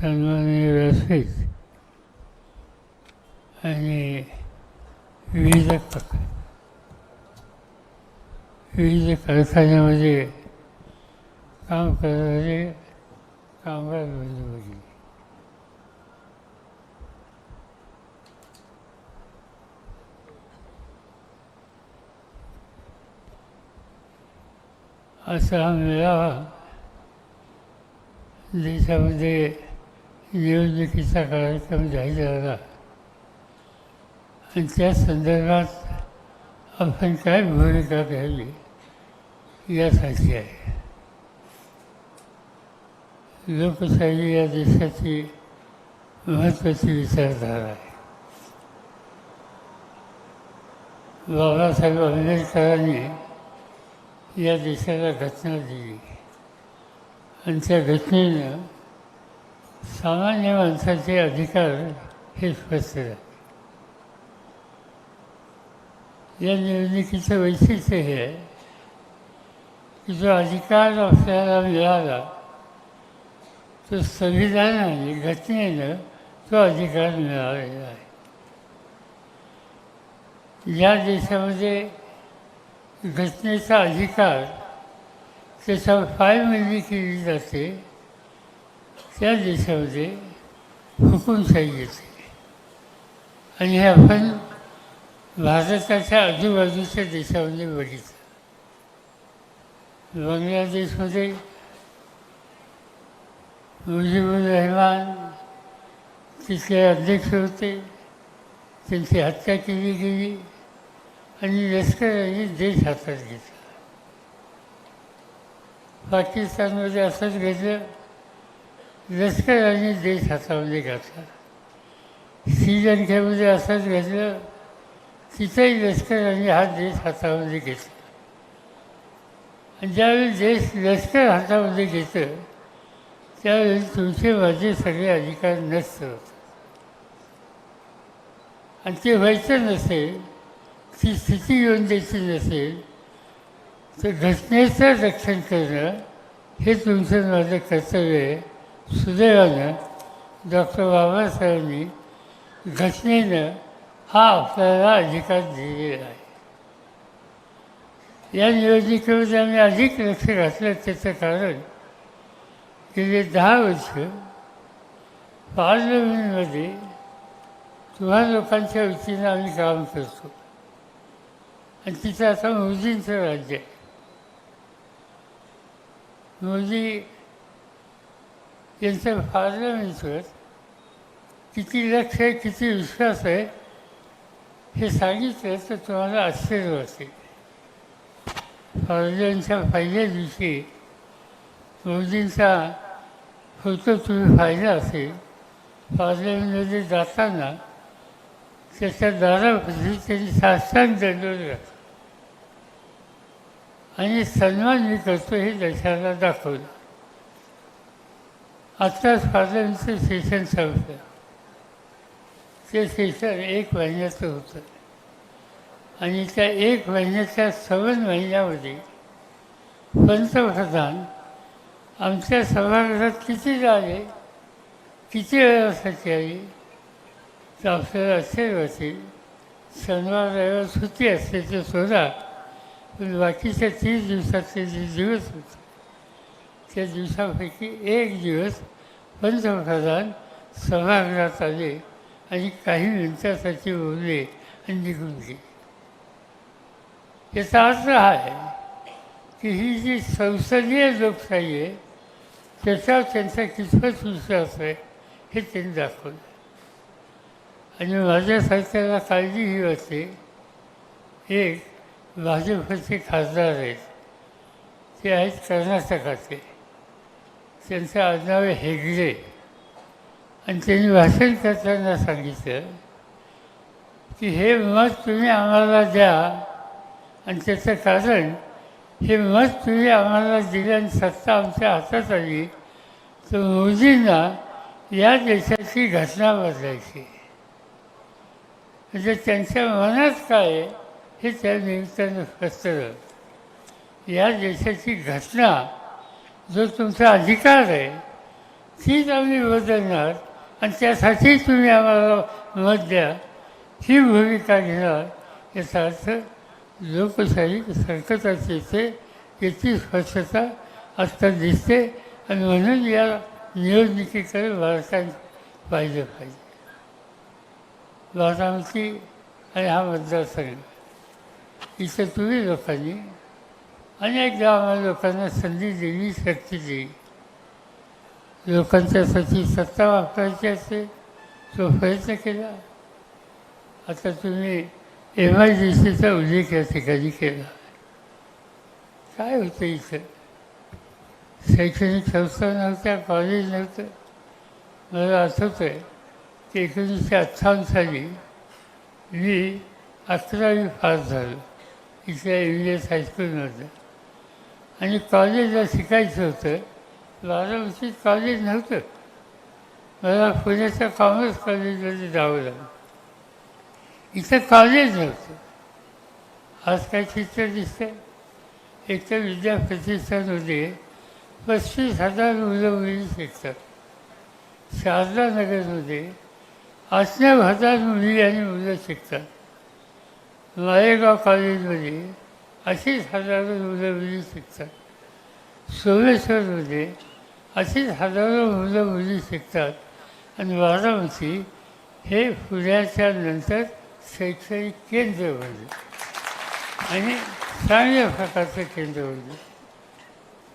सन्माननीय रसिक आणि विविध विविध कारखान्यामध्ये काम करणारे कामगार म्हणजे बंधू असा हा मेळावा देशामध्ये निवडणुकीचा कार्यक्रम जाहीर झाला. आणि त्या संदर्भात आपण काय भूमिका घ्यावी यासाठी आहे. लोकशाही या देशाची महत्त्वाची विचारधारा आहे. बाबासाहेब आंबेडकरांनी या देशाला घटना दिली. आणि त्या घटनेनं सामान्य माणसाचे अधिकार हे स्पष्ट आहे. या निवडणुकीचं वैशिष्ट्य हे आहे की जो अधिकार आपल्याला मिळाला तो संविधानाने घटनेनं तो अधिकार मिळालेला आहे. या देशामध्ये घटनेचा अधिकार त्याच्यावर मिळणी केली जाते. त्या देशामध्ये हुकुमशाही येते. आणि हे आपण भारताच्या आजूबाजूच्या देशामध्ये बघितलं. बांगलादेशमध्ये मुजीबुर रहमान तिथले अध्यक्ष होते. त्यांची हत्या केली गेली. आणि लष्कराने देश हातात घेतला. पाकिस्तानमध्ये असंच घेतलं लष्कराने देश हातामध्ये घातला श्रीलंकेमध्ये असंच घेतलं तिथंही लष्कराने हा देश हातामध्ये घेतला आणि ज्यावेळी देश लष्कर हातामध्ये घेतं त्यावेळी तुमचे माझे सगळे अधिकार नष्ट होतात. आणि ते व्हायचं नसेल ती स्थिती येऊन द्यायची नसेल तर घटनेचं रक्षण करणं हे तुमचं माझं कर्तव्य आहे. सुदैवानं डॉक्टर बाबासाहेबांनी घटनेनं हा आपल्याला अधिकार दिलेला आहे. या निवडणुकीमध्ये आम्ही अधिक लक्ष घातलं त्याचं कारण गेले दहा वर्ष पार्लमेंटमध्ये तुम्हा लोकांच्या वतीनं आम्ही काम करतो. आणि तिथं आता मोदींचं राज्य आहे. मोदी यांचं पार्लमेंटवर किती लक्ष आहे किती विश्वास आहे हे सांगितलं तर तुम्हाला आश्चर्य वाटेल. पार्लमेंटच्या पहिल्या दिवशी मोदींचा होतो तुम्ही फायदा असेल पार्लमेंटमध्ये जाताना त्याच्या दारामध्ये त्यांनी साष्टांग दंडवलं घातला आणि सन्मान मी करतो हे देशाला दाखवलं. आत्ताच पार्लमेंटचं सेशन संपलं. ते सेशन एक महिन्याचं होतं. आणि त्या एक महिन्याच्या सवन महिन्यामध्ये पंतप्रधान आमच्या सभागृहात किती झाले किती वेळासाठी आली तर आपल्याला असे वाटेल शनिवार रविवार सुट्टी असते ते सोडा पण बाकीच्या तीस दिवसाचे जे दिवस होते त्या दिवसापैकी एक दिवस पंतप्रधान सभागृहात आले आणि काही मिनिटासाठी बोलले आणि निघून गेले. याचा अर्थ हा आहे की ही जी संसदीय लोकशाही आहे त्याच्यावर त्यांचा कितपत विश्वास आहे हे त्यांनी दाखवलं. आणि माझ्यासारख्याला काळजी ही वाटते. एक भाजपचे खासदार आहेत ते आहेत कर्नाटकाचे. त्यांचं आडनाव हेगडे. आणि त्यांनी भाषण करताना सांगितलं की हे मत तुम्ही आम्हाला द्या आणि त्याचं कारण हे मत तुम्ही आम्हाला दिलं आणि सत्ता आमच्या हातात आली तर मोदींना या देशाची घटना बदलायची. म्हणजे त्यांच्या मनात काय हे त्या निमित्तानं स्पष्ट या देशाची घटना जो तुमचा अधिकार आहे तीच आम्ही बदलणार आणि त्यासाठी तुम्ही आम्हाला मत द्या. ही भूमिका घेणार याचा अर्थ लोकशाही संकटात येते याची स्पष्टता आत्ता दिसते आणि म्हणून या निवडणुकीकडे भारताने पाहिलं पाहिजे. भारतामती आणि हा मतदारसंघ. इथं तुम्ही लोकांनी अनेकदा आम्हाला लोकांना संधी दिली शक्ती दिली लोकांच्यासाठी सत्ता वापरायची असेल तो प्रयत्न केला. आता तुम्ही एम आय डी सीचा उल्लेख या ठिकाणी केला. काय होतं इथं? शैक्षणिक संस्था नव्हत्या कॉलेज नव्हतं. मला आठवतं आहे की एकोणीसशे अठ्ठावन्न साली मी अकरावी पास झालो. इथल्या इंग्लिश हायस्कूलमध्ये. आणि कॉलेजला शिकायचं होतं. बारावीची कॉलेज नव्हतं. मला पुण्याच्या कॉमर्स कॉलेजमध्ये जावं लागलं. इथं कॉलेज नव्हतं. आज काय चित्र दिसतंय? एक तर विद्या प्रतिष्ठानमध्ये पस्तीस हजार मुलं मुली शिकतात. शारदा नगरमध्ये आठनव हजार मुली आणि मुलं शिकतात. मालेगाव कॉलेजमध्ये अशीच हजारो मुलं मुली शिकतात. सोमेश्वरमध्ये अशीच हजारो मुलं मुली शिकतात आणि वाराणसी हे पुण्याच्या नंतर शैक्षणिक केंद्र बनले. आणि चांगल्या प्रकारचं केंद्र बनलं.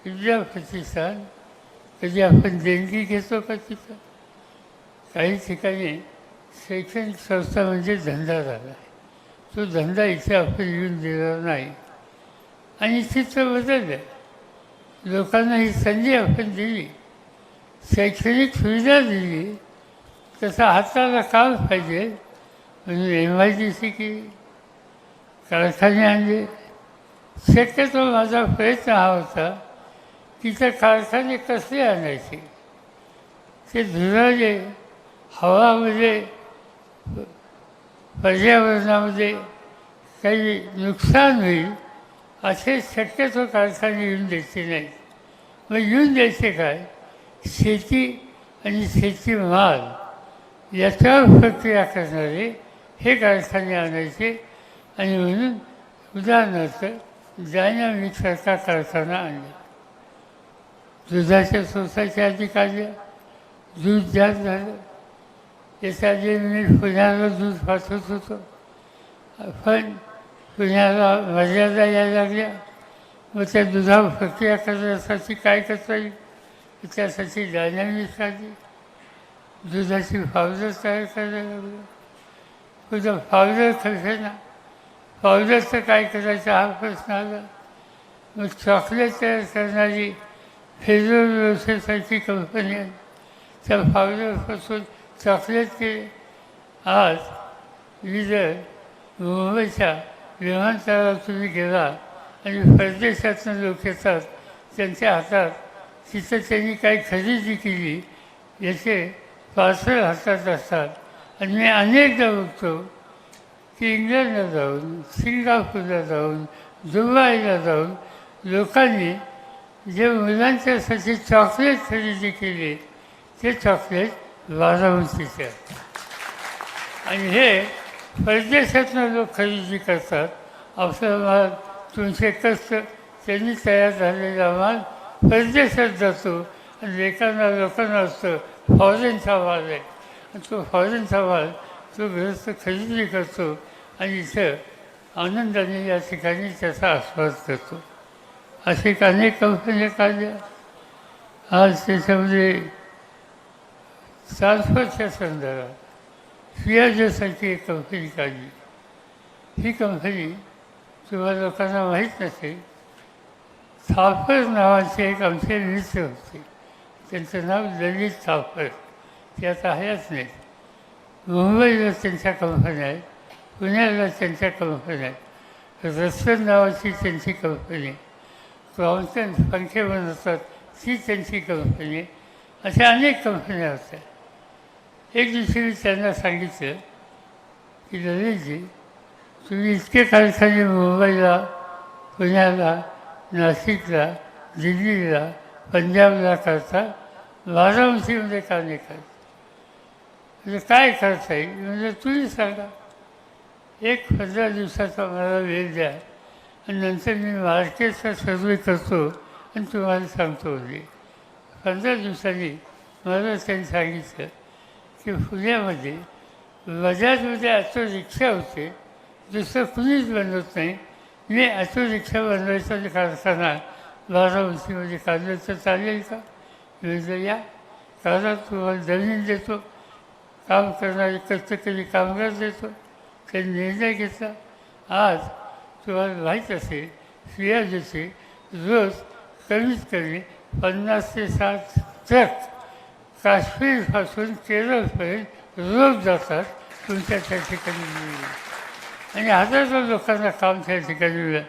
विद्या प्रतिष्ठान कधी आपण देणगी घेतो का तिथं? काही ठिकाणी शैक्षणिक संस्था म्हणजे धंदा झाला आहे. तो धंदा इथे आपण येऊन देणार नाही. आणि चित्र बदललं लोकांना ही संधी आपण दिली. शैक्षणिक सुविधा दिली. तसं हाताला काम पाहिजे म्हणून एम आय डी सी केली. कारखाने आणले. शक्यतो माझा प्रयत्न हा होता की तर कारखाने कसे आणायचे? ते धुराले हवामध्ये पर्यावरणामध्ये काही नुकसान होईल असे शक्यतो कारखाने येऊन द्यायचे नाही मग येऊन द्यायचे काय? शेती आणि शेती माल याच्यावर प्रक्रिया करणारे हे कारखाने आणायचे आणि म्हणून उदाहरणार्थ डायनामिकसारखा कारखाना आणला. दुधाच्या सोसायच्या आधी काढल्या. दूध जास्त झालं. त्याच्या आधी मी पुण्याला दूध पाठवत होतो. पण पुण्याला मर्यादा यायला लागल्या. मग त्या दुधावर प्रक्रिया करण्यासाठी काय करता येईल? त्यासाठी डायनामिक काढली दुधाची पावडर तयार करायला लागलं पुन्हा पावडर ना. पावडरचं काय करायचं हा प्रश्न आला. मग चॉकलेट तयार करणारी फेजर व्यवसायासाठी कंपनी आहे त्या पावडरपासून चॉकलेट केले. आज मी जर मुंबईच्या विमानतळावर तुम्ही गेला आणि परदेशातून लोक येतात त्यांच्या हातात तिथं त्यांनी काही खरेदी केली याचे पार्सल हातात असतात. आणि मी अनेकदा बघतो की इंग्लंडला जाऊन सिंगापूरला जाऊन दुबईला जाऊन लोकांनी जे मुलांच्यासाठी चॉकलेट खरेदी केले ते चॉकलेट वाजवून तिथे आणि हे परदेशातनं लोक खरेदी करतात. आपला माल तुमचे कष्ट त्यांनी तयार झालेला माल परदेशात जातो. आणि एकांना लोकांना असतं फॉरेनचा माल आहे. आणि तो फॉरेनचा माल तो गृहस्थ खरेदी करतो आणि इथं आनंदाने या ठिकाणी त्याचा आस्वाद करतो असे अनेक कंपन्या काढल्या आज त्याच्यामध्ये ट्रान्सफरच्या संदर्भात. फियाजोसारखी एक कंपनी काढली. ही कंपनी किंवा लोकांना माहीत नसेल थापर नावाचे एक आमचे मित्र होते. त्यांचं नाव ललित थापर ते आता आहेच नाहीत. मुंबईला त्यांच्या कंपन्या आहेत पुण्याला त्यांच्या कंपन्या आहेत. रस्तर नावाची त्यांची कंपनी क्रॉम्प्टन पंखे बनवतात ती त्यांची कंपनी. अशा अनेक कंपन्या होत्या. एक दिवशी मी त्यांना सांगितलं की ललितजी तुम्ही इतके कारखाने मुंबईला पुण्याला नाशिकला दिल्लीला पंजाबला करता वाराणसीमध्ये का नाही करत म्हणजे काय करता येईल? म्हणजे तुम्ही सांगा. एक पंधरा दिवसाचा मला वेळ द्या आणि नंतर मी मार्केटचा सर्वे करतो आणि तुम्हाला सांगतो. म्हणजे पंधरा दिवसांनी मला त्यांनी सांगितलं. की पुण्यामध्ये बजाजमध्ये ऑटो रिक्षा होते. दुसरं कुणीच बनवत नाही. मी ऑटो रिक्षा बनवायचा कारखाना बारामतीमध्ये काढलं तर चालेल का? म्हणजे या. कारण तुम्हाला जमीन देतो. काम करणारे कष्टकरी कामगार देतो. त्यांनी निर्णय घेतला. आज तुम्हाला माहीत असेल सियाजीचे रोज कमीत कमी पन्नास ते साठ ट्रक काश्मीरपासून केरळपर्यंत रोज जातात तुमच्या त्या ठिकाणी मिळेल आणि हजारो लोकांना काम त्या ठिकाणी मिळेल.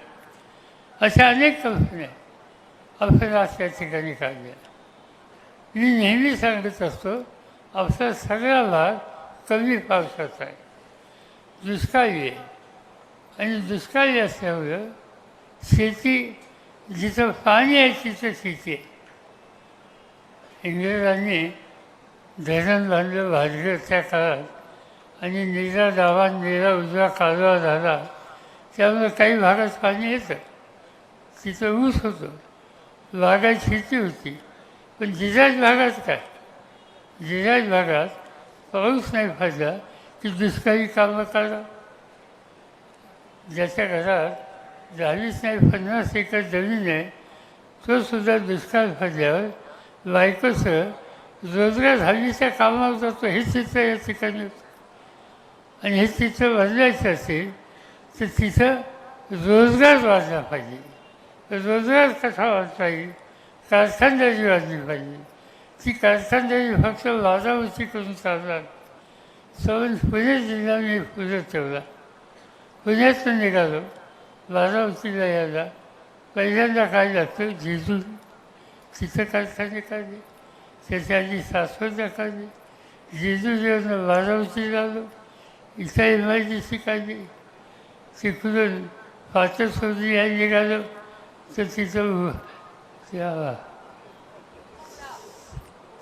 अशा अनेक कंपन्या आपण आज त्या ठिकाणी काढल्या. मी नेहमी सांगत असतो आपला सगळा भाग कमी पावसाचा आहे. दुष्काळी आहे. आणि दुष्काळी असल्यामुळं शेती जिथं पाणी आहे तिथं शेती आहे. इंग्रजांनी धरण बांधलं भाजलं त्या काळात. आणि निरा डावा निरा उजवा कालवा झाला. त्यामुळे काही भागात पाणी येतं. तिथं ऊस होतं. बागात शेती होती. पण जिराज भागात काय? जिजाज भागात पाऊस नाही पडला की दुष्काळी कामं करा. ज्याच्या घरात दहावीस नाही पन्नास एकर जमीन आहे तो सुद्धा दुष्काळ पडल्यावर बायकोसह रोजगार हल्लीच्या कामावर जातो. हे चित्र या ठिकाणी होतं. आणि हे चित्र बदलायचं असेल तर तिथं रोजगार वाढला पाहिजे. रोजगार कसा वाढता येईल? कारखानदारी वाढली पाहिजे. ती कारखानदारी फक्त वादावरती करून चालणार. सवन पुणे जिल्हा मी पुढे ठेवला. पुण्यातून निघालो. बारामतीला यायला पहिल्यांदा काय लागतं? जेजूर तिथं कारखाने काढले. त्याची शाश्वत सासवडला काढले जेजूर येऊन झालो इथं एम आय डी सी काढली तिकडून या निघालो तर तिथं त्या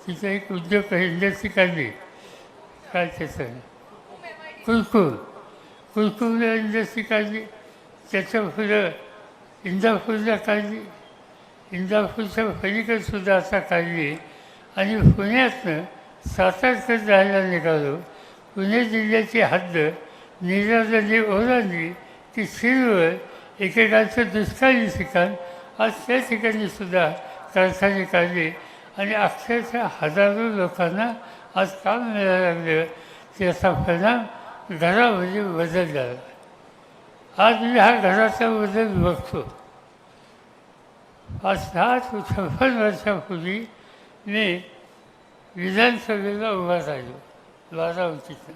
तिथं एक उद्योग इंडस्ट्री काढली काय त्याचं कुलकुल कुलकुल इंडस्ट्री काढली त्याच्या फुलं इंदापूरला काढली इंदापूरच्या पलीकडे सुद्धा आता काढली आणि पुण्यातनं सातारकडे जायला निघालो. पुणे जिल्ह्याची हद्द निराजली ओलांडली. ती शिरवर एकेकाचं दुष्काळी ठिकाण. आज त्या ठिकाणी सुद्धा कारखाने काढले. आणि अक्षरशः हजारो लोकांना आज काम मिळायला लागलं. त्याचा परिणाम घरामध्ये बदल झाला आज मी हा घराचा बदल बघतो. आज सात छप्पन वर्षापूर्वी मी विधानसभेला उभा राहिलो बारामतीचा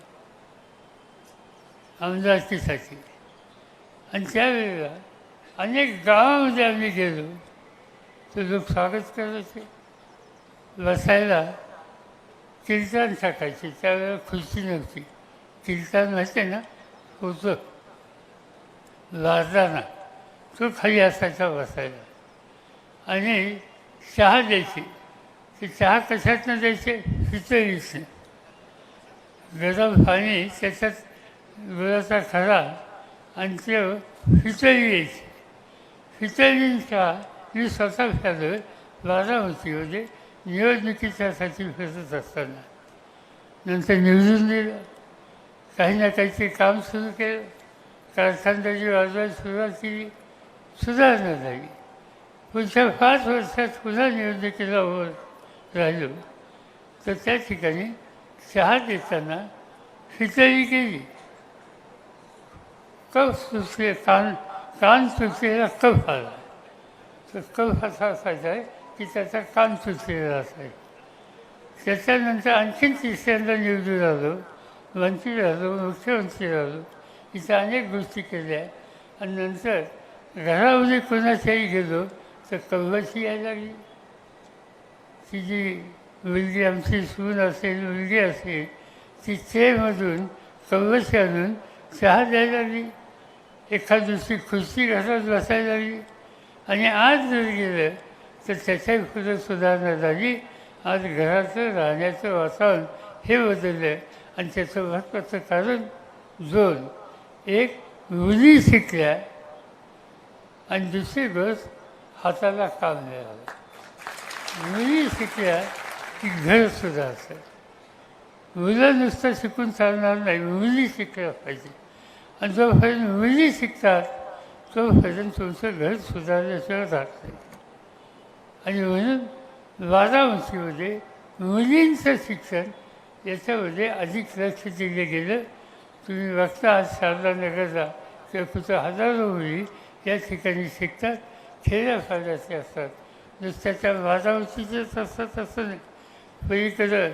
आमदारकीसाठी. आणि त्यावेळेला अनेक गावामध्ये आम्ही गेलो तर लोक स्वागत करायचे बसायला कीर्तन टाकायचे. त्यावेळेला खुर्ची नव्हती. कीर्तन माहिती ना? होतं. लाजताना तो खाली असायचा बसायला. आणि चहा द्यायची. की चहा कशातनं द्यायचे? पितळीचं गरम पाणी त्याच्यात गुळाचा खरा आणि ते पितळी यायची चहा मी स्वतः झालं बारामतीमध्ये म्हणजे निवडणुकीच्यासाठी फिरत असताना. नंतर निवडून दिलं. काही ना काहीतरी काम सुरू केलं. कारखानदारी वाजवायला सुरुवात केली. सुधारणा झाली. पुढच्या पाच वर्षात पुन्हा निवडणुकीला होत राहिलो तर त्या ठिकाणी चहा देताना खिचडी केली. कफ सुचले कान कान सुचलेला कफ आला तर कफ असा असायचा आहे की त्याचा कान सुचलेला असायचा. त्याच्यानंतर आणखीन तिसऱ्यांदा निवडून आलो मंत्री झालो मुख्यमंत्री झालो इथं अनेक गोष्टी केल्या. आणि नंतर घरामध्ये कोणाच्याही गेलो तर कव्वाची यायला लागली. ती जी मुलगी आमची सून असेल मुलगी असेल ती चेमधून कव्वशी आणून चहा द्यायला आली. एखाद दुसरी खुर्ची घरात बसायला आली. आणि आज जर गेलं तर त्याच्याही खुदं सुधारणा झाली. आज घराचं राहण्याचं वातावरण हे बदललं आहे आणि त्याचं महत्त्वाचं कारण दोन एक मुली शिकल्या आणि दुसरी गोष्ट हाताला काम मिळालं. मुली शिकल्या की घर सुधारतं मुलं नुसतं शिकून चालणार नाही मुली शिकल्या पाहिजे. आणि जोपर्यंत मुली शिकतात तोपर्यंत तुमचं घर सुधारल्याशिवाय राहत नाही. आणि म्हणून बारामतीमध्ये मुलींचं शिक्षण याच्यामध्ये अधिक लक्ष दिलं गेलं. तुम्ही बघता आज शारदा नगरला किंवा कुठं हजारो मुली या ठिकाणी शिकतात खेड्यापाड्याचे असतात. नुसत्याच्या बारामतीचेच असतात असं नाही. पलीकडं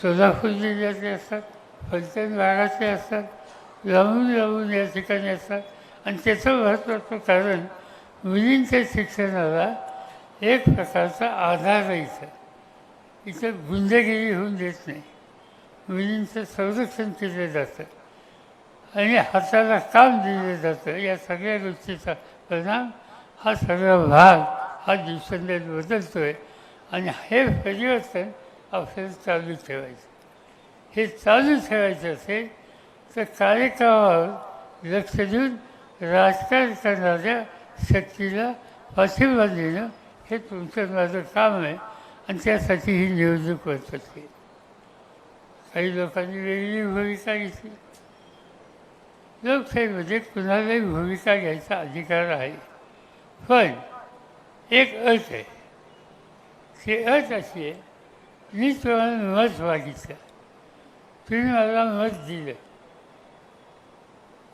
सोलापूर जिल्ह्यातले असतात फलटण भागातले असतात लांबून लांबून या ठिकाणी असतात. आणि त्याचं महत्त्वाचं कारण मुलींच्या शिक्षणाला एक प्रकारचा आधार इथं इथं गुंडगिरी होऊन देत नाही. मुलींचं संरक्षण केलं जातं. आणि हाताला काम दिलं जातं. या सगळ्या गोष्टीचा परिणाम हा सगळा भाग हा दिवसेंदिवस बदलतो आहे आणि हे परिवर्तन आपल्याला चालू ठेवायचं. हे चालू ठेवायचं असेल तर कार्यक्रमावर लक्ष देऊन राजकारण करणाऱ्या शक्तीला पाठिंबा देणं हे तुमचं माझं काम आहे आणि त्यासाठी ही निवडणूक होत असते. काही लोकांनी वेगळी भूमिका घेतली. लोकशाहीमध्ये कुणालाही भूमिका घ्यायचा अधिकार आहे. पण एक अट आहे. ती अट अशी आहे मी तुम्हाला मत मागितलं. तुम्ही मला मत दिलं.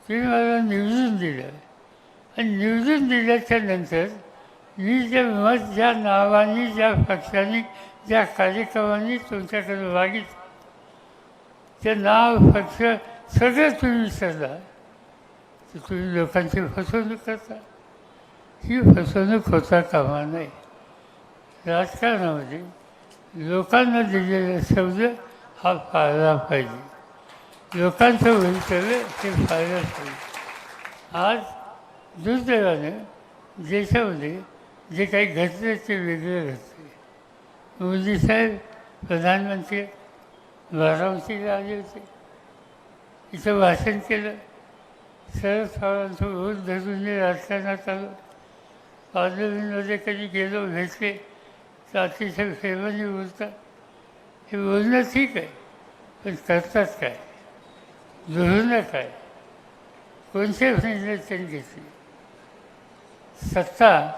तुम्ही मला निवडून दिलं. आणि निवडून दिल्याच्या नंतर मी जे मत ज्या नावाने ज्या पक्षाने ज्या कार्यक्रमांनी तुमच्याकडे मागितलं ते नाव पक्ष सगळं तुम्ही विसरला. तर तुम्ही लोकांची फसवणूक करता. ही फसवणूक होता कामा नये. राजकारणामध्ये लोकांना दिलेला शब्द हा पाळला पाहिजे. लोकांचं भवितव्य ते पाळलं पाहिजे. आज दुर्दैवानं देशामध्ये जे काही घडतं ते वेगळं घडते मोदी साहेब प्रधानमंत्री बारामतीला आले होते. इथं भाषण केलं. शरद पवारांचं रोज धरून राजकारणात आलं. पार्लमेंटमध्ये कधी गेलो भेटले तर अतिशय प्रेमाने बोलतात हे बोलणं ठीक आहे पण करतात काय? धोरणं काय? कोणते निर्णय त्यांनी घेतले? सत्ता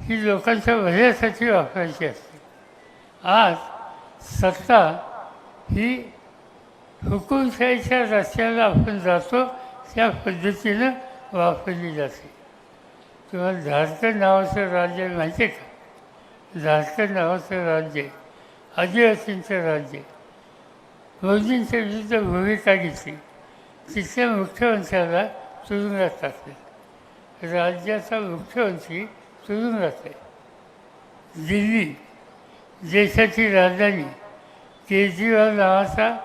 ही लोकांच्या भल्यासाठी वापरायची असते. आज सत्ता ही हुकुमशाहीच्या रस्त्याला आपण जातो त्या पद्धतीनं वापरली जाते. तुम्हाला झारखंड नावाचं राज्य माहिती आहे का? झारखंड नावाचं राज्य आदिवासींचं राज्य. आहे मोदींच्या विरुद्ध भूमिका घेतली. तिथल्या मुख्यमंत्र्याला तुरुंगात टाकले राज्याचा मुख्यमंत्री तुरुंगात आहे दिल्ली देशाची राजधानी. केजरीवाल नावाचा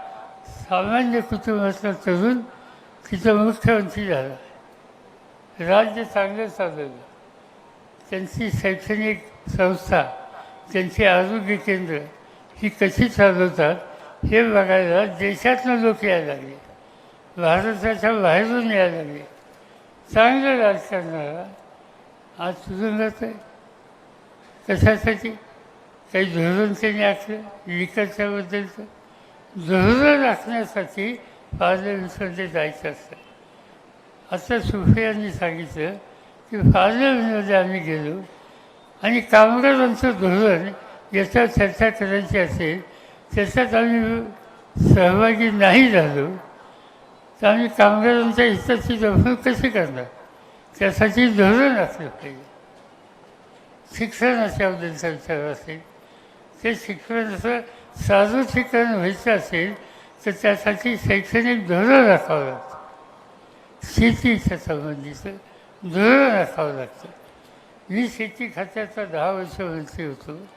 सामान्य कुटुंबातला तरुण तिथं मुख्यमंत्री झाला. राज्य चांगलं चालवलं. त्यांची शैक्षणिक संस्था त्यांची आरोग्य केंद्र ही कशी चालवतात हे बघायला देशातनं लोक यायला लागले. भारताच्या बाहेरून यायला लागले. चांगलं राजकारणाला आज तुरुंगात आहे. कशासाठी? काही धोरण त्यांनी आखलं लिखतच्याबद्दलचं धोरण राखण्यासाठी पार्लमेंटमध्ये जायचं असतं. आता सुफियांनी सांगितलं की पार्लमेंटमध्ये आम्ही गेलो. आणि कामगारांचं धोरण याच्यावर चर्चा करायची असेल त्याच्यात आम्ही सहभागी नाही झालो. तर आम्ही कामगारांच्या हिताची जपणूक कशी करणार? त्यासाठी धोरण असलं पाहिजे. शिक्षणाच्या अवधीचा विचार असेल. ते शिक्षणाचं सार्वत्रिकरण व्हायचं असेल तर त्यासाठी शैक्षणिक धोरण राखावं लागतं. शेतीच्या संबंधीचं धोरण राखावं लागतं. मी शेती खात्याचा दहा वर्ष मंत्री होतो.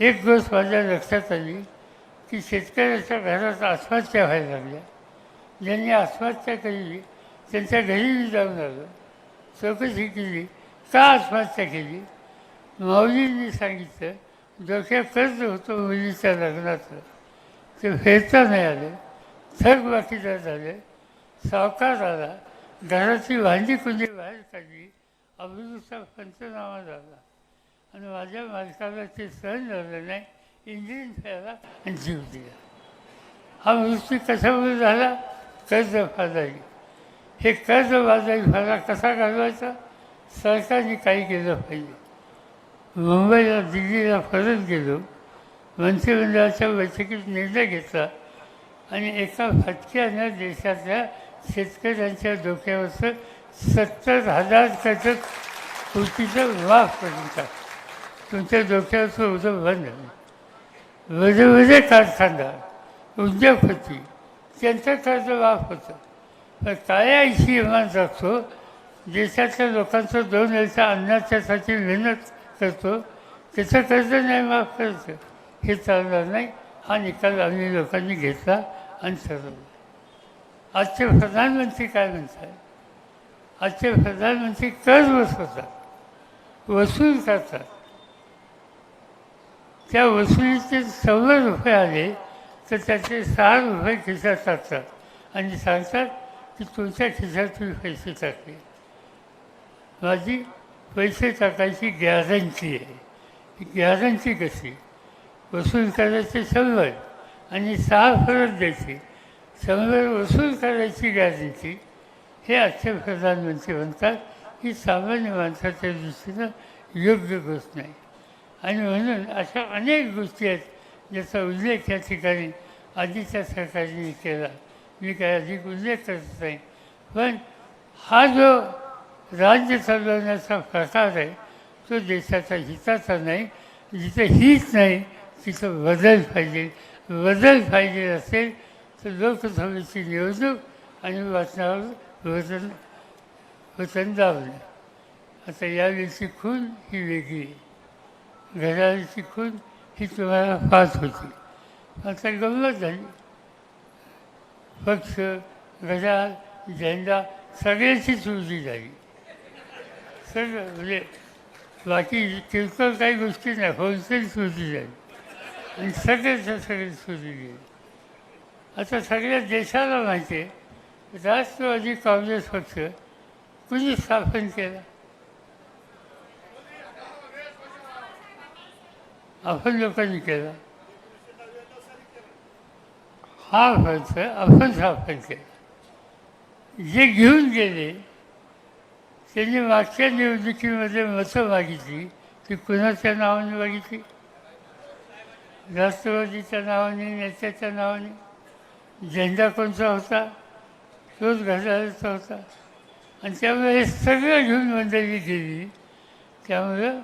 एक दिवस माझ्या लक्षात आली की शेतकऱ्याच्या घरात आत्महत्या व्हायला लागल्या. ज्यांनी आत्महत्या केली त्यांच्या घरी मी जाऊन आलो. चौकशी केली का आत्महत्या केली? माऊलींनी सांगितलं डोक्यात कर्ज होतं मुलीच्या लग्नाचं. ते फेरता नाही आले. थक बाकीचं झाले. सावकार झाला घराची भांडी कुंडी बाहेर काढली अभिरुचा पंचनामा झाला. आणि माझ्या मालकाला ते सहन झालं नाही इंजिन फेरला आणि जीव दिला. हा मृत्यू कशामुळे झाला? कर्ज फादारी हे कर्ज बाजारी फादा कसा घालवायचा? सरकारने काही केलं पाहिजे. मुंबईला दिल्लीला परत गेलो. मंत्रिमंडळाच्या बैठकीत निर्णय घेतला. आणि एका फटक्यानं देशातल्या शेतकऱ्यांच्या डोक्यावरचं सत्तर हजार त्याचं कोटीचं माफ करून टाक तुमच्या डोक्यावरचं उदं बंद वेगवेगळे कारखानदार उद्योगपती त्यांचं कर्ज माफ होतं. पण काळ्या ऐशी इमान जगतो देशातल्या लोकांचं दोन वेळच्या अन्नाच्यासाठी मेहनत करतो त्याचं कर्ज नाही माफ करायचं हे चालणार नाही हा निकाल आम्ही लोकांनी घेतला आणि ठरवला. आजचे प्रधानमंत्री काय म्हणतात? आजचे प्रधानमंत्री कर्ज बसवतात वसूल करतात. त्या वसुलीचे सव्वा रुपये आले तर त्याचे सहा रुपये खिशात टाकतात. आणि सांगतात की तुमच्या खिशात तुम्ही पैसे टाकले. माझी पैसे टाकायची गॅरंटी आहे. ही गॅरंटी कशी? वसूल करायचे शंभर आणि सहा परत द्यायचे. समोर वसूल करायची गॅरंटी हे आजचे प्रधानमंत्री म्हणतात ही सामान्य माणसाच्या दृष्टीनं योग्य गोष्ट नाही. आणि म्हणून अशा अनेक गोष्टी आहेत ज्याचा उल्लेख या ठिकाणी आधीच्या सरकारने केला. मी काय अधिक उल्लेख करत नाही. पण हा जो राज्य चालवण्याचा प्रकार आहे तो देशाच्या हिताचा नाही. जिथं हित नाही तिथं बदल पाहिजे. बदल पाहिजे असेल लोकसभेची निवडणूक आणि वाचनावर वचन वचन आता यावेळीची खून ही वेगळी. आहे खून ही तुम्हाला फास होती. आता गंमत झाली. पक्ष घड्याळ झेंडा सगळ्याची चुरली झाली. सगळं म्हणजे बाकी किरकोळ काही गोष्टी नाही होलसेल चुरली झाली. आणि सगळ्याच्या सगळे सुरू गेली आता सगळ्या देशाला माहिती आहे. राष्ट्रवादी काँग्रेस पक्ष कुणी स्थापन केला? आपण लोकांनी केला. हा खर्च आपण स्थापन केला. जे घेऊन गेले त्यांनी मागच्या निवडणुकीमध्ये मतं मागितली. ती कुणाच्या नावाने मागितली? राष्ट्रवादीच्या नावाने नेत्याच्या नावाने? झेंडा कोणता होता तोच घालायचा होता. आणि त्यामुळे हे सगळं घेऊन मंडळी गेली. त्यामुळं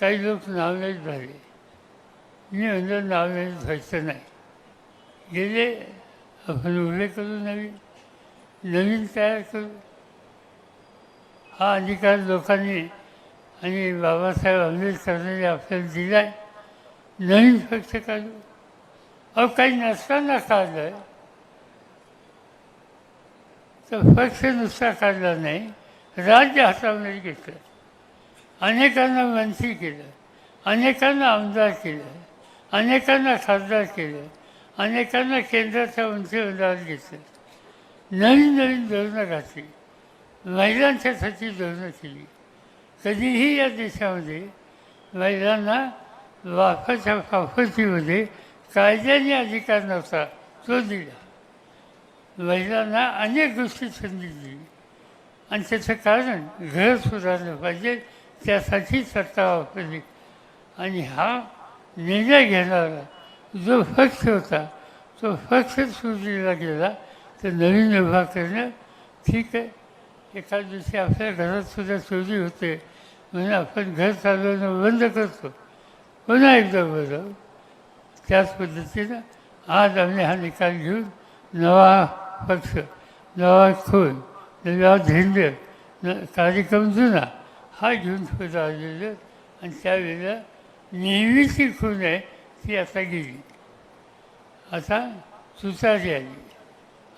काही लोक नावलेच झाले मी म्हणलं नावलेच व्हायचं नाही. गेले आपण उभे करू नवीन नवीन तयार करू. हा अधिकार लोकांनी आणि बाबासाहेब आंबेडकरांनी आपल्याला दिला आहे नवीन पक्ष काढू. अहो काही नसताना काढलं तर पक्ष नुसता काढला नाही. राज्य हातामध्ये घेतलं. अनेकांना मंत्री केलं. अनेकांना आमदार केलं. अनेकांना खासदार केलं. अनेकांना केंद्राच्या मंत्रिमंडळात घेतलं. नवीन नवीन धोरणं घातली महिलांच्यासाठी धोरणं केली. कधीही या देशामध्ये महिलांना वाफाच्या फाफतीमध्ये कायद्याने अधिकार नव्हता. तो दिला. महिलांना अनेक गोष्टी संधी दिली आणि त्याचं कारण घर सुधारलं पाहिजे त्यासाठी सत्ता वापरली. आणि हा निर्णय घेणारा जो पक्ष होता तो पक्ष सुधीला गेला तर नवीन उभा करणं ठीक आहे. एखाद दिवशी आपल्या घरात सुद्धा चोरी होते म्हणून आपण घर चालवणं बंद करतो. पुन्हा एकदा बरं त्याच पद्धतीनं आज आम्ही हा निकाल घेऊन नवा पक्ष. नवा खून. नवा झेंडे न कार्यक्रम जुना. हा घेऊन सुद्धा आलेलं आणि त्यावेळेला नेहमीची खून आहे ती आता गेली. आता तुतारी आली.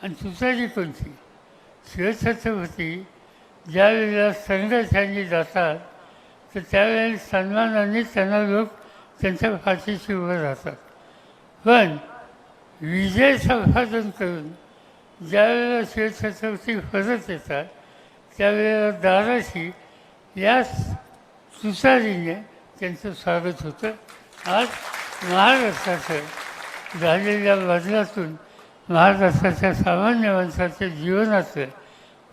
आणि तुतारी कोणती? शिवछत्रपती. ज्यावेळेला संघर्षांनी जातात तर त्यावेळेला सन्मानाने त्यांना लोक त्यांच्या फाशीशी उभं राहतात. पण विजय संपादन करून ज्यावेळेला शिवछत्रपती परत येतात त्यावेळेला दाराशी या सुसारीने त्यांचं स्वागत होतं. आज महाराष्ट्राचं झालेल्या बदलातून महाराष्ट्राच्या सामान्य माणसाच्या जीवनाचं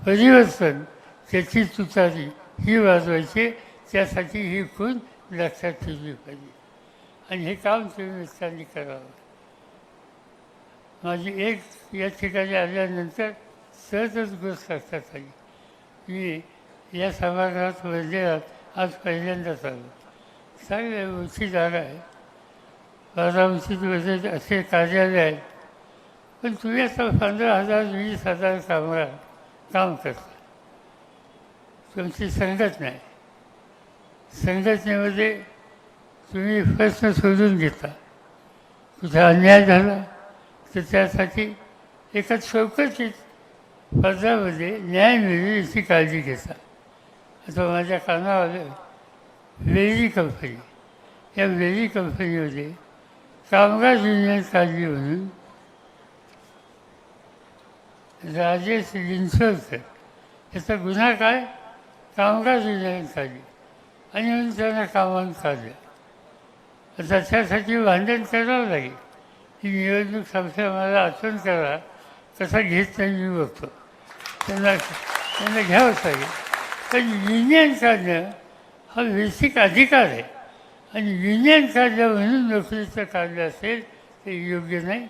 परिवर्तन त्याची तुतारी ही वाजवायची त्यासाठी ही खून लक्षात ठेवली पाहिजे. आणि हे काम तुम्ही मित्रांनी करावं. माझी एक या ठिकाणी आल्यानंतर सहजच गोष्ट लक्षात आली. मी या समाजात वैद्यात म्हणजे आज पहिल्यांदाच आलो चांगली उंची जागा आहे. बारा वैद्य म्हणजे असे कार्यालय आहेत. पण तुम्ही आता पंधरा हजार वीस हजार कामगार काम करता. तुमची संघट नाही. संघटनेमध्ये म्हणजे तुम्ही प्रश्न शोधून घेता कुठे अन्याय झाला? तर त्यासाठी एका चौकटीत पदामध्ये न्याय मिळेल याची काळजी घेता. आता माझ्या कानावर वेली कंपनी या वेली कंपनीमध्ये कामगार युनियन काढली म्हणून राजेश लिंचोरकर याचा गुन्हा काय? कामगार युनियन काढली आणि म्हणून त्यांना कामावून काढलं. आता त्यासाठी भांडण करावं लागेल. ही निवडणूक संपल्या मला आठवण करा. तसा घेत नाही मी बघतो. त्यांना त्यांना घ्यावंच लागेल. पण युनियन काढणं हा बेसिक अधिकार आहे. आणि युनियन काढलं म्हणून नोकरीचं काढलं असेल ते योग्य नाही.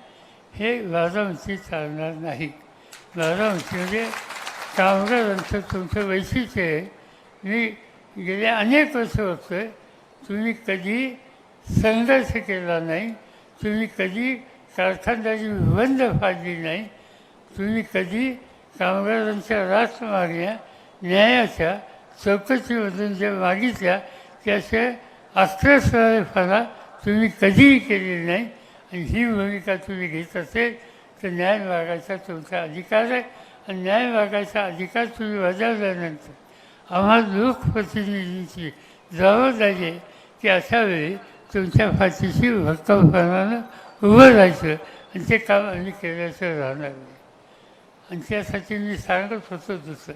हे बारामती चालणार नाही. बारामतीमध्ये कामगारांचं तुमचं वैशिष्ट्य आहे. मी गेल्या अनेक वर्ष बघतो आहे तुम्ही कधी संघर्ष केला नाही. तुम्ही कधी कारखानदारी बंद पाडली नाही तुम्ही कधी कामगारांच्या रास्त मागण्या न्यायाच्या चौकशीमधून ज्या मागितल्या त्याचे आश्रयस्थळेपणा तुम्ही कधीही केलेली नाही आणि ही भूमिका तुम्ही घेत असेल तर न्याय मागायचा तुमचा अधिकार आहे आणि न्याय मागायचा अधिकार तुम्ही बजावल्यानंतर आम्हाला लोकप्रतिनिधींची जबाबदारी आहे की अशा वेळी तुमच्या पाठीशी भक्कमपणानं उभं राहायचं. आणि ते काम आम्ही केल्याचं राहणार नाही. आणि त्यासाठी मी सांगत होतो दुसरं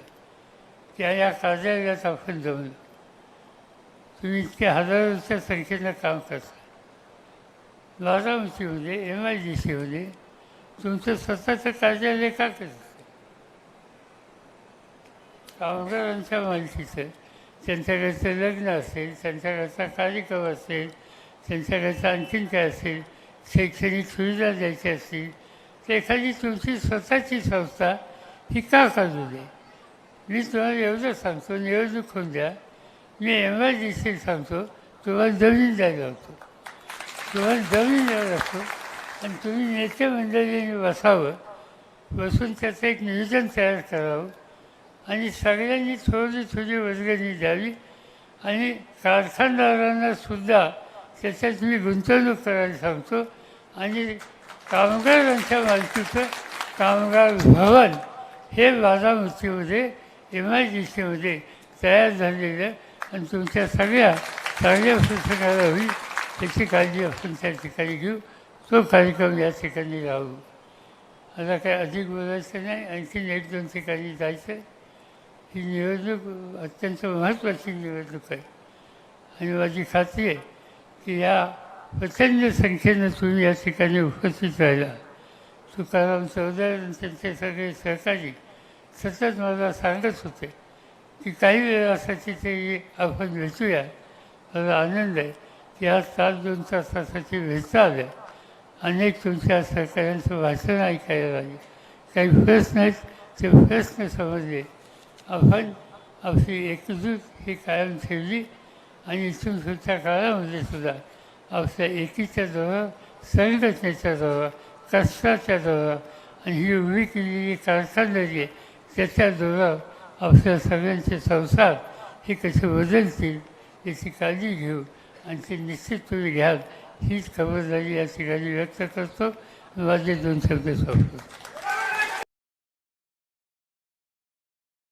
की या कार्यालयात आपण जमलं तुम्ही इतक्या हजारोच्या संख्येनं काम करता. बारामतीमध्ये एम आय डी सीमध्ये तुमचं स्वतःचं कार्यालय का करत? कामगारांच्या मालकीचं त्यांच्याकडचं लग्न असेल त्यांच्याकडचा कार्यक्रम असेल त्यांच्याकडचं आणखीन काय असेल? शैक्षणिक सुविधा द्यायची असतील तर एखादी तुमची स्वतःची संस्था ही का काढू दे मी तुम्हाला एवढं सांगतो निवडणूक होऊन द्या. मी एम आय डी सी सांगतो तुम्हाला जमीन द्यायला होतो तुम्हाला जमीन द्यायला असतो आणि तुम्ही नेते मंडळीने बसावं. बसून त्याचं एक नियोजन तयार करावं. आणि सगळ्यांनी थोडी थोडी वर्गणी द्यावी. आणि कारखानदारांना सुद्धा त्याच्यात मी गुंतवणूक करायला सांगतो. आणि कामगारांच्या मालकीचं कामगार भवन हे बारामतीमध्ये एम आय डी सीमध्ये तयार झालेलं आणि तुमच्या सगळ्या चांगल्या पुस्तकाला होईल त्याची काळजी आपण त्या ठिकाणी घेऊ. तो कार्यक्रम या ठिकाणी राहू. आता काय अधिक बोलायचं नाही आणखीन एक दोन ठिकाणी जायचं ही निवडणूक अत्यंत महत्त्वाची निवडणूक आहे. आणि माझी खात्री आहे की या प्रचंड संख्येनं तुम्ही या ठिकाणी उपस्थित राहिला. तुकाराम चौधरी आणि त्यांचे सगळे सहकारी सतत मला सांगत होते की काही वेळासाठी ते आपण भेटूया. मला आनंद आहे की आज तास दोन तासासाठी भेटता आल्या. अनेक तुमच्या सहकाऱ्यांचं भाषण ऐकायला लागले. काही प्रश्न आहेत ते प्रश्न समजले. आपण आपली एकजूट ही कायम ठेवली. आणि इथून काळामध्ये सुद्धा आपल्या एकीच्या जवळ संघटनेच्या जवळ कष्टाच्या जवळ आणि ही उभी केलेली कारखानदारी आहे त्याच्याजवळ आपल्या सगळ्यांचे संसार हे कसे बदलतील याची काळजी घेऊ आणि ते निश्चित तुम्ही घ्याल हीच खबरदारी या ठिकाणी व्यक्त करतो. माझे दोन शब्द सोडतो